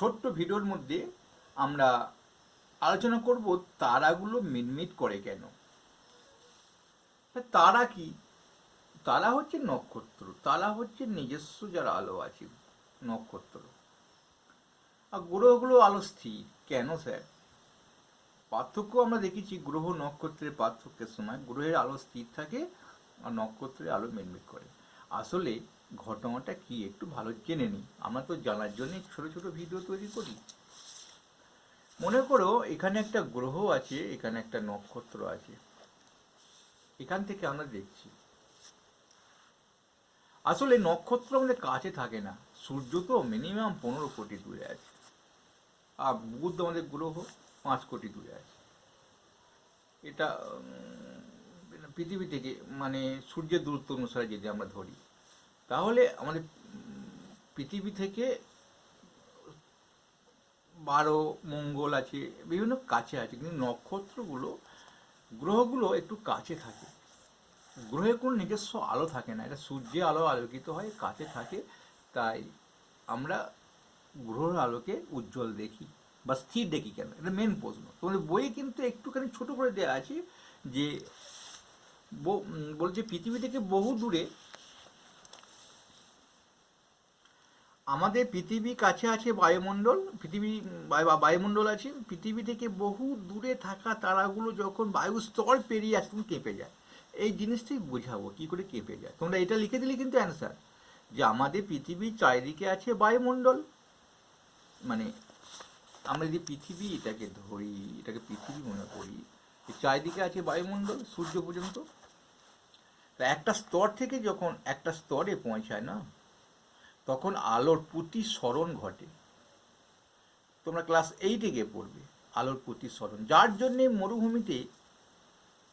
ছোট্ট ভিডিওর মধ্যে আমরা আলোচনা করব তারাগুলো মিটমিট করে কেন। তারা কি? তারা হচ্ছে নক্ষত্র। তারা হচ্ছে নিজস্ব যার আলো আছে, নক্ষত্র। আর গ্রহগুলো আলো স্থির। কেন স্যার? পার্থক্য আমরা দেখেছি, গ্রহ নক্ষত্রের পার্থক্যের সময় গ্রহের আলো স্থির থাকে আর নক্ষত্রের আলো মিটমিট করে। আসলে ঘটনাটা কি একটু ভালো জেনে নিই। আমরা তো জানার জন্য ছোট ছোট ভিডিও তৈরি করি। মনে করো এখানে একটা গ্রহ আছে, এখানে একটা নক্ষত্র আছে। এখান থেকে আমরা দেখছি। আসলে নক্ষত্র আমাদের কাছে থাকে না। সূর্য তো মিনিমাম পনেরো কোটি দূরে আছে। আর বুধ আমাদের গ্রহ পাঁচ কোটি দূরে আছে। এটা পৃথিবী থেকে মানে সূর্যের দূরত্ব অনুসারে যদি আমরা ধরি তাহলে আমাদের পৃথিবী থেকে বারো মঙ্গল আছে, বিভিন্ন কাছে আছে, কিন্তু নক্ষত্রগুলো, গ্রহগুলো একটু কাছে থাকে। গ্রহে কোনো নিজস্ব আলো থাকে না, এটা সূর্যের আলো আলোকিত হয়, কাছে থাকে, তাই আমরা গ্রহের আলোকে উজ্জ্বল দেখি, বা স্থির দেখি কেন? এটা মেন প্রশ্ন। তোমাদের বইয়ে কিন্তু একটুখানি ছোট করে দেওয়া আছে যে বলছে পৃথিবী থেকে বহু দূরে আমাদের পৃথিবী কাছে আছে বায়ুমণ্ডল, পৃথিবী বায়ুমণ্ডল আছে, পৃথিবী থেকে বহু দূরে থাকা তারাগুলো যখন বায়ু স্তর পেরিয়ে আসে, তখন কেঁপে যায়। এই জিনিসটাই বোঝাবো, কি করে কেঁপে যায়। তোমরা এটা লিখে দিলে কিন্তু অ্যান্সার যে আমাদের পৃথিবীর চারিদিকে আছে বায়ুমণ্ডল। মানে আমরা যদি পৃথিবী এটাকে ধরি, এটাকে পৃথিবী মনে করি চারিদিকে আছে বায়ুমণ্ডল, সূর্য পর্যন্ত, তা একটা স্তর থেকে যখন একটা স্তরে পৌঁছায় না তখন আলোর প্রতিসরণ ঘটে। তোমরা ক্লাস এইটে গিয়ে পড়বে, আলোর প্রতিসরণ। যার জন্যে মরুভূমিতে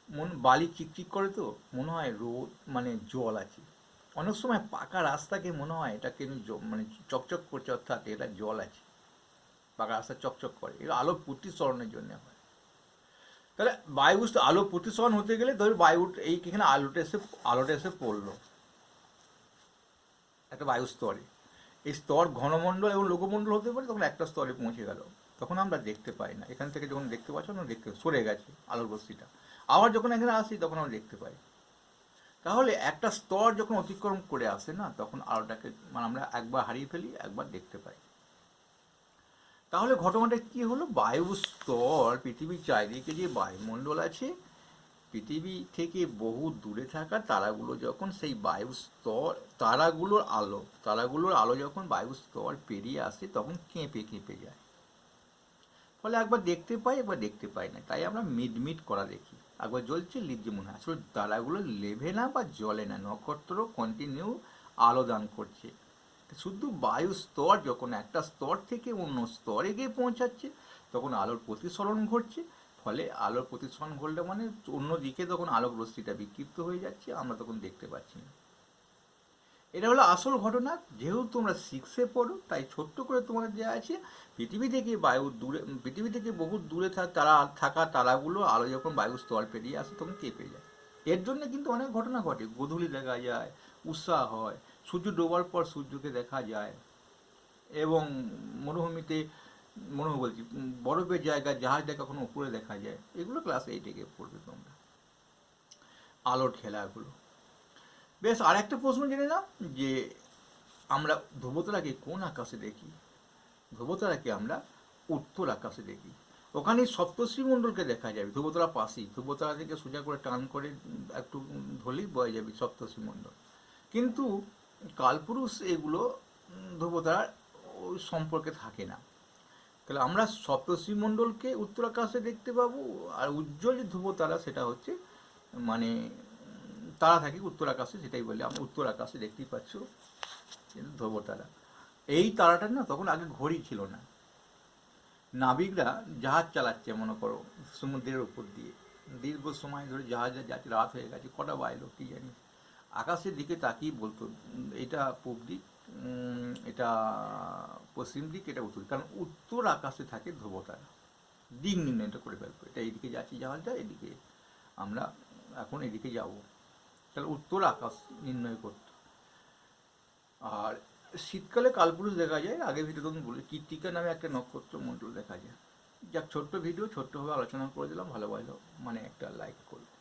মন বালি চিকচিক করে তো, মনে হয় রোদ মানে জল আছে। অনেক সময় পাকা রাস্তাকে মনে হয় এটা কিন্তু মানে চকচক করছে, অর্থাৎ এটা জল আছে। পাকা রাস্তা চকচক করে, এটা আলো প্রতিসরণের জন্য হয়। তাহলে বায়ু আলো প্রতিসরণ হতে গেলে ধর বায়ু এই এখানে আলোটা এসে আলোটা এসে পড়ল। একটা বায়ু স্তরে এই স্তর ঘনমণ্ডল এবং লোকমণ্ডল হতে পারে, তখন একটা স্তরে পৌঁছে গেল। তখন আমরা দেখতে পাই না। এখান থেকে যখন দেখতে পাচ্ছ, তখন দেখতে সরে গেছে আলোর বস্তিটা। আবার যখন এখানে আসি, তখন আমরা দেখতে পাই। তাহলে একটা স্তর যখন অতিক্রম করে আসে না, তখন আলোটাকে মানে আমরা একবার হারিয়ে ফেলি, একবার দেখতে পাই। তাহলে ঘটনাটা কি হলো? বায়ু স্তর পৃথিবীর চারিদিকে যে বায়ুমণ্ডল আছে পৃথিবী থেকে বহু দূরে থাকা তারাগুলো যখন সেই বায়ু স্তর তারাগুলোর আলো তারাগুলোর আলো যখন বায়ু স্তর পেরিয়ে আসে, তখন কেঁপে কেঁপে যায়। ফলে একবার দেখতে পাই, একবার দেখতে পাই না। তাই আমরা মিটমিট করা দেখি। একবার জ্বলছে লিপজে মনে হয় আসলে তারাগুলো লেভে না বা জ্বলে না নক্ষত্র কন্টিনিউ আলো দান করছে। শুধু বায়ু স্তর যখন একটা স্তর থেকে অন্য স্তরে গিয়ে পৌঁছাচ্ছে, তখন আলোর প্রতিসরণ ঘটছে। ফলে আলোর প্রতিসরণ ঘটলে মানে অন্য দিকে তখন আলোক রশ্মিটা বিক্ষিপ্ত হয়ে যাচ্ছে, আমরা তখন দেখতে পাচ্ছি না। এটা হলো আসল ঘটনা, যেহেতু তোমরা সিক্সে পড়ো, তাই ছোট্ট করে তোমাদের দেওয়া আছে, পৃথিবী থেকে বায়ু দূরে, পৃথিবী থেকে বহু দূরে তারা থাকা তারাগুলো আলো যখন বায়ু স্তর পেরিয়ে আসে, তখন কেঁপে যায়। এর জন্য কিন্তু অনেক ঘটনা ঘটে। গোধূলি দেখা যায়, উৎসাহ হয়, সূর্য ডোবার পর সূর্যকে দেখা যায় এবং মরুভূমিতে মরুভূমি বলছি বরফের জায়গায় জাহাজ দেখা কখনো উপরে দেখা যায়, এগুলো ক্লাস এইটে গিয়ে পড়বে তোমরা। আলোর খেলাগুলো। বেশ আর একটা প্রশ্ন জেনে নাও, যে আমরা ধ্রুবতারাকে কোন আকাশে দেখি? ধ্রুবতারাকে আমরা উত্তর আকাশে দেখি। ওখানে সপ্তশ্রী মণ্ডলকে দেখা যাবে ধ্রুবতারা পাশেই। ধ্রুবতারা থেকে সোজা করে টান করে একটু ধরলেই বয়ে যাবে সপ্তশ্রী মণ্ডল। কিন্তু কালপুরুষ এগুলো ধ্রুবতারার সম্পর্কে থাকে না। তাহলে আমরা সপ্তর্ষি মণ্ডলকে উত্তর আকাশে দেখতে পাবো, আর উজ্জ্বল যে ধ্রুব তারা সেটা হচ্ছে মানে তারা থাকে উত্তর আকাশে সেটাই বলে আমরা উত্তর আকাশে দেখতেই পাচ্ছ কিন্তু ধ্রুব তারা এই তারাটা না তখন আগে ঘড়ি ছিল না। নাবিকরা জাহাজ চালাচ্ছে, মনে করো, সমুদ্রের উপর দিয়ে। দীর্ঘ সময় ধরে জাহাজে যাচ্ছে রাত হয়ে গেছে, কটা বাইলো কি জানি। আকাশের দিকে তাকিয়ে বলতো, এটা পূব দিক এটা পশ্চিম দিক, এটা উত্তর। কারণ উত্তর আকাশে থাকে ধ্রুবতারা দিক নির্ণয়টা করে ফেলব। এটা এইদিকে যাচ্ছি জাহাজটা এদিকে আমরা এখন এদিকে যাব। তাহলে উত্তর আকাশ নির্ণয় করত। আর শীতকালে কালপুরুষ দেখা যায়, আগে ভিডিও তখন বলি, কীর্তিকা নামে একটা নক্ষত্র মণ্ডল দেখা যায়। যাক, ছোট্ট ভিডিও, ছোট্টভাবে আলোচনা করে দিলাম, ভালো ভালো মানে একটা লাইক করব